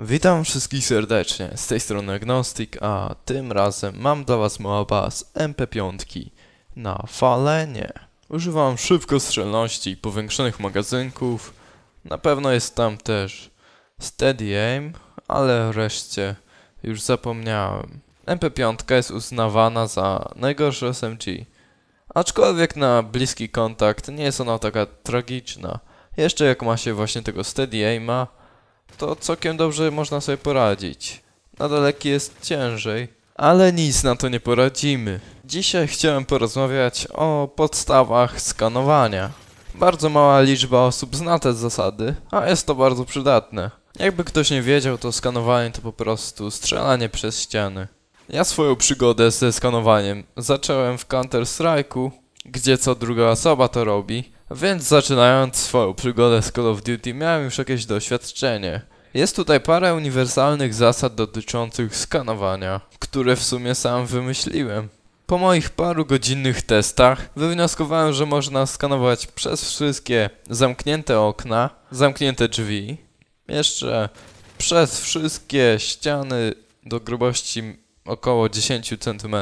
Witam wszystkich serdecznie, z tej strony Agnostic, a tym razem mam dla was moaba z MP5 na falenie. Używam szybkostrzelności i powiększonych magazynków. Na pewno jest tam też Steady Aim, ale reszcie już zapomniałem. MP5 jest uznawana za najgorszy SMG. Aczkolwiek na bliski kontakt nie jest ona taka tragiczna. Jeszcze jak ma się właśnie tego Steady Aima, to całkiem dobrze można sobie poradzić. Na daleki jest ciężej, ale nic na to nie poradzimy. Dzisiaj chciałem porozmawiać o podstawach skanowania. Bardzo mała liczba osób zna te zasady, a jest to bardzo przydatne. Jakby ktoś nie wiedział, to skanowanie to po prostu strzelanie przez ściany. Ja swoją przygodę ze skanowaniem zacząłem w Counter Strike'u, gdzie co druga osoba to robi, więc zaczynając swoją przygodę z Call of Duty miałem już jakieś doświadczenie. Jest tutaj parę uniwersalnych zasad dotyczących skanowania, które w sumie sam wymyśliłem. Po moich paru godzinnych testach wywnioskowałem, że można skanować przez wszystkie zamknięte okna, zamknięte drzwi, jeszcze przez wszystkie ściany do grubości około 10 cm.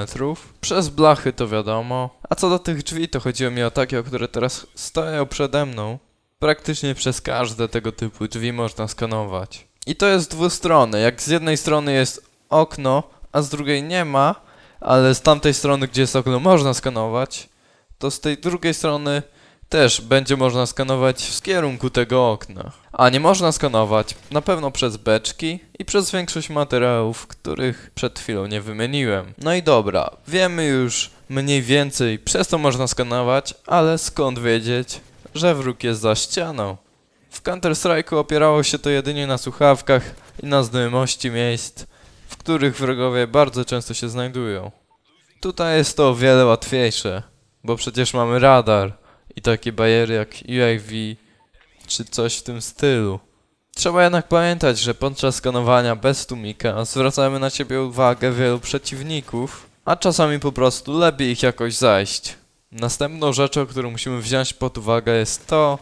Przez blachy to wiadomo. A co do tych drzwi, to chodziło mi o takie, o które teraz stoją przede mną. Praktycznie przez każde tego typu drzwi można skanować. I to jest dwustronne. Jak z jednej strony jest okno, a z drugiej nie ma, ale z tamtej strony, gdzie jest okno, można skanować, to z tej drugiej strony też będzie można skanować w kierunku tego okna. A nie można skanować na pewno przez beczki i przez większość materiałów, których przed chwilą nie wymieniłem. No i dobra, wiemy już mniej więcej przez to można skanować, ale skąd wiedzieć, że wróg jest za ścianą? W Counter-Strike'u opierało się to jedynie na słuchawkach i na znajomości miejsc, w których wrogowie bardzo często się znajdują. Tutaj jest to o wiele łatwiejsze, bo przecież mamy radar i takie bariery jak UAV czy coś w tym stylu. Trzeba jednak pamiętać, że podczas skanowania bez tłumika zwracamy na siebie uwagę wielu przeciwników, a czasami po prostu lepiej ich jakoś zajść. Następną rzeczą, którą musimy wziąć pod uwagę jest to,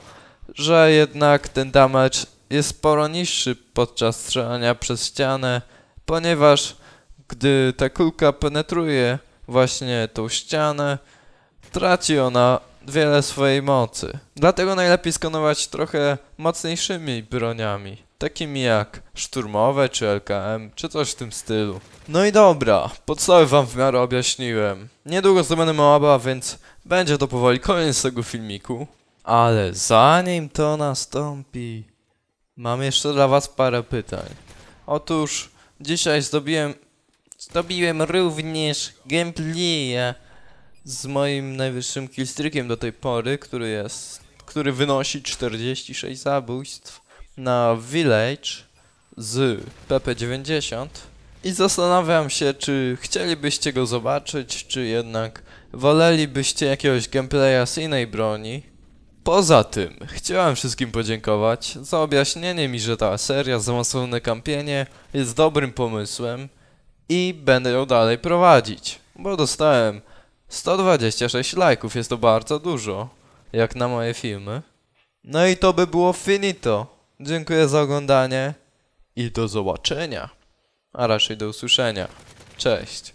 że jednak ten damage jest sporo niższy podczas strzelania przez ścianę, ponieważ gdy ta kulka penetruje właśnie tą ścianę, traci ona wiele swojej mocy. Dlatego najlepiej skanować trochę mocniejszymi broniami, takimi jak szturmowe czy LKM, czy coś w tym stylu. No i dobra, podstawy wam w miarę objaśniłem. Niedługo zdobędę Moaba, więc będzie to powoli koniec tego filmiku. Ale zanim to nastąpi, mam jeszcze dla was parę pytań. Otóż dzisiaj zdobiłem, zdobiłem również gameplaya z moim najwyższym killstreakiem do tej pory, który jest, który wynosi 46 zabójstw na Village z PP90 i zastanawiam się, czy chcielibyście go zobaczyć, czy jednak wolelibyście jakiegoś gameplaya z innej broni. Poza tym, chciałem wszystkim podziękować za objaśnienie mi, że ta seria Zaawansowane Kampienie jest dobrym pomysłem i będę ją dalej prowadzić, bo dostałem 126 lajków, jest to bardzo dużo, jak na moje filmy. No i to by było finito. Dziękuję za oglądanie i do zobaczenia, a raczej do usłyszenia. Cześć.